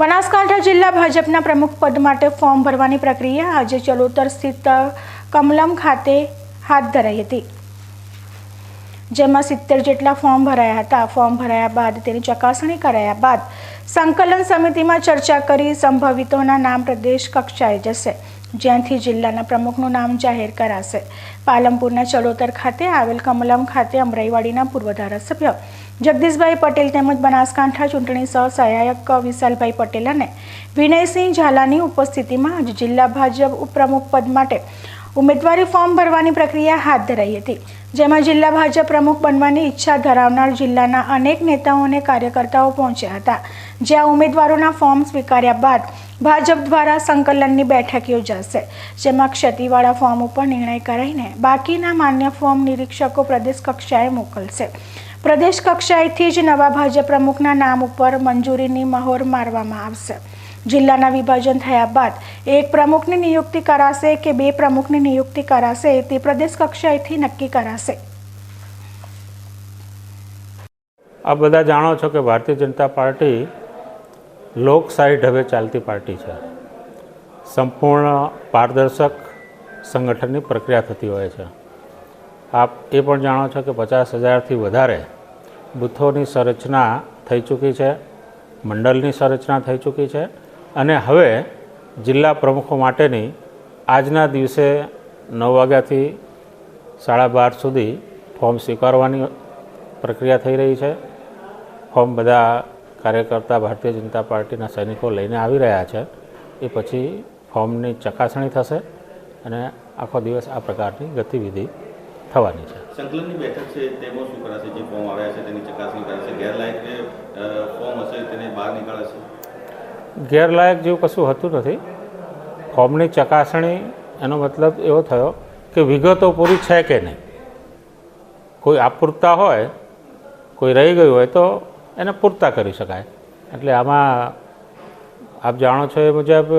બનાસકાંઠા જિલ્લા ભાજપના પ્રમુખ પદ માટે ફોર્મ ભરવાની પ્રક્રિયા આજે ચલોતર સ્થિત કમલમ ખાતે હાથ ધરાઈ હતી. જેમાં સિત્તેર જેટલા ફોર્મ ભરાયા હતા. ફોર્મ ભરાયા બાદ તેની ચકાસણી કરાયા બાદ સંકલન સમિતિમાં ચર્ચા કરી સંભવિતોના નામ પ્રદેશ કક્ષાએ જશે. જ્યાંથી જિલ્લાના પ્રમુખનું નામ જાહેર કરાશે. પાલમપુરના ચડોતર ખાતે આવેલ કમલમ ખાતે અમરાઈવાડીના પૂર્વ ધારાસભ્ય જગદીશભાઈ પટેલ તેમજ બનાસકાંઠા ચૂંટણી સહ સહાયક વિશાલભાઈ પટેલ અને વિનયસિંહ ઝાલાની ઉપસ્થિતિમાં આજે જિલ્લા ભાજપ ઉપપ્રમુખ પદ માટે ઉમેદવારી ફોર્મ ભરવાની પ્રક્રિયા હાથ ધરાઈ હતી. જેમાં જિલ્લા ભાજપ પ્રમુખ બનવાની ઈચ્છા ધરાવનાર જિલ્લાના અનેક નેતાઓ અને કાર્યકર્તાઓ પહોંચ્યા હતા. જ્યાં ઉમેદવારોના ફોર્મ સ્વીકાર્યા બાદ ભાજપ દ્વારા સંકલનની બેઠક યોજાશે, જેમાં ક્ષતિવાળા ફોર્મ ઉપર નિર્ણય કરાઈને બાકીના માન્ય ફોર્મ નિરીક્ષકો પ્રદેશ કક્ષાએ મોકલશે. પ્રદેશ કક્ષાએથી જ નવા ભાજપ પ્રમુખના નામ ઉપર મંજૂરીની મહોર મારવામાં આવશે. જિલ્લાના વિભાજન થયા બાદ એક પ્રમુખની નિયુક્તિ કરાશે કે બે પ્રમુખની નિયુક્તિ કરાશે તે પ્રદેશ કક્ષાએથી નક્કી કરાશે. આપ બધા જાણો છો કે ભારતીય જનતા પાર્ટી લોકશાહી ઢબે ચાલતી પાર્ટી છે. સંપૂર્ણ પારદર્શક સંગઠનની પ્રક્રિયા થતી હોય છે. આપ એ પણ જાણો છો કે પચાસ હજારથી વધારે બૂથોની સંરચના થઈ ચૂકી છે, મંડળની સંરચના થઈ ચૂકી છે અને હવે જિલ્લા પ્રમુખો માટેની આજના દિવસે નવ વાગ્યાથી સાડા બાર સુધી ફોર્મ સ્વીકારવાની પ્રક્રિયા થઈ રહી છે. ફોર્મ બધા કાર્યકર્તા ભારતીય જનતા પાર્ટીના સૈનિકો લઈને આવી રહ્યા છે. એ પછી ફોર્મની ચકાસણી થશે અને આખો દિવસ આ પ્રકારની ગતિવિધિ થવાની છે. સંકલનની બેઠક છે તેમાં શું કરાશે? જે ફોર્મ આવ્યા છે તેની ચકાસણી કરાશે. ગેરલાયક જે ફોર્મ હશે તેને બહાર નીકળશે? ગેરલાયક જેવું કશું હતું નથી. ફોર્મની ચકાસણી એનો મતલબ એવો થયો કે વિગતો પૂરી છે કે નહીં? કોઈ આપૂરતા હોય કોઈ રહી ગયું હોય તો એને પૂરતા કરી શકાય. એટલે આમાં આપ જાણો છો એ મુજબ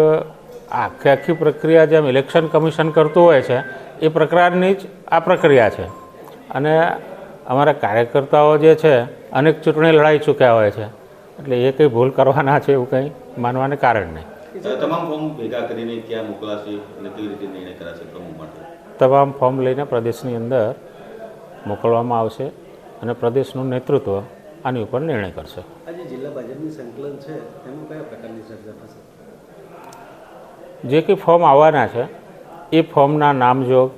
આખી આખી પ્રક્રિયા જેમ ઇલેક્શન કમિશન કરતું હોય છે એ પ્રકારની જ આ પ્રક્રિયા છે. અને અમારા કાર્યકર્તાઓ જે છે અનેક ચૂંટણી લડાઈ ચૂક્યા હોય છે. એટલે એ કંઈ ભૂલ કરવાના છે એવું કંઈ માનવાને કારણ નહીં. તમામ ફોર્મ ભેગા કરીને ક્યાં મોકલાશે અને કેવી રીતે નિર્ણય કરાશે પ્રમુખ માટે? તમામ ફોર્મ લઈને પ્રદેશની અંદર મોકલવામાં આવશે અને પ્રદેશનું નેતૃત્વ આની ઉપર નિર્ણય કરશે. આજે જિલ્લા ભાજપની સંકલન છે તેમાં કયા પ્રકારની ચર્ચા થશે? જે કંઈ ફોર્મ આવવાના છે એ ફોર્મના નામજોગ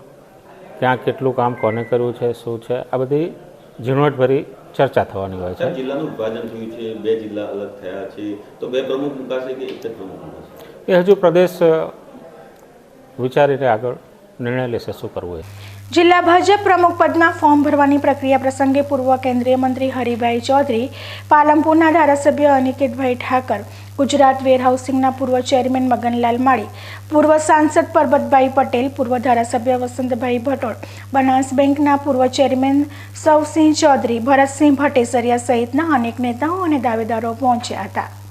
ક્યાં કેટલું કામ કોને કરવું છે શું છે આ બધી ઝીણવટભરી ચર્ચા થવાની હોય છે. જિલ્લાનું વિભાજન થયું છે બે જિલ્લા અલગ થયા છે તો બે પ્રમુખ મુકાશે કે એક જ પ્રમુખ એ હજુ પ્રદેશ વિચારીને આગળ નિર્ણય લેશે શું કરવું જિલ્લા ભાજપ પ્રમુખ પદના ફોર્મ ભરવાની પ્રક્રિયા પ્રસંગે પૂર્વ કેન્દ્રીય મંત્રી હરિભાઈ ચૌધરી, પાલનપુરના ધારાસભ્ય અનિકેતભાઈ ઠાકર, ગુજરાત વેરહાઉસિંગના પૂર્વ ચેરમેન મગનલાલ માળી, પૂર્વ સાંસદ પરબતભાઈ પટેલ, પૂર્વ ધારાસભ્ય વસંતભાઈ ભટોળ, બનાસ બેંકના પૂર્વ ચેરમેન સૌસિંહ ચૌધરી, ભરતસિંહ ભટ્ટેસરિયા સહિતના અનેક નેતાઓ અને દાવેદારો પહોંચ્યા હતા.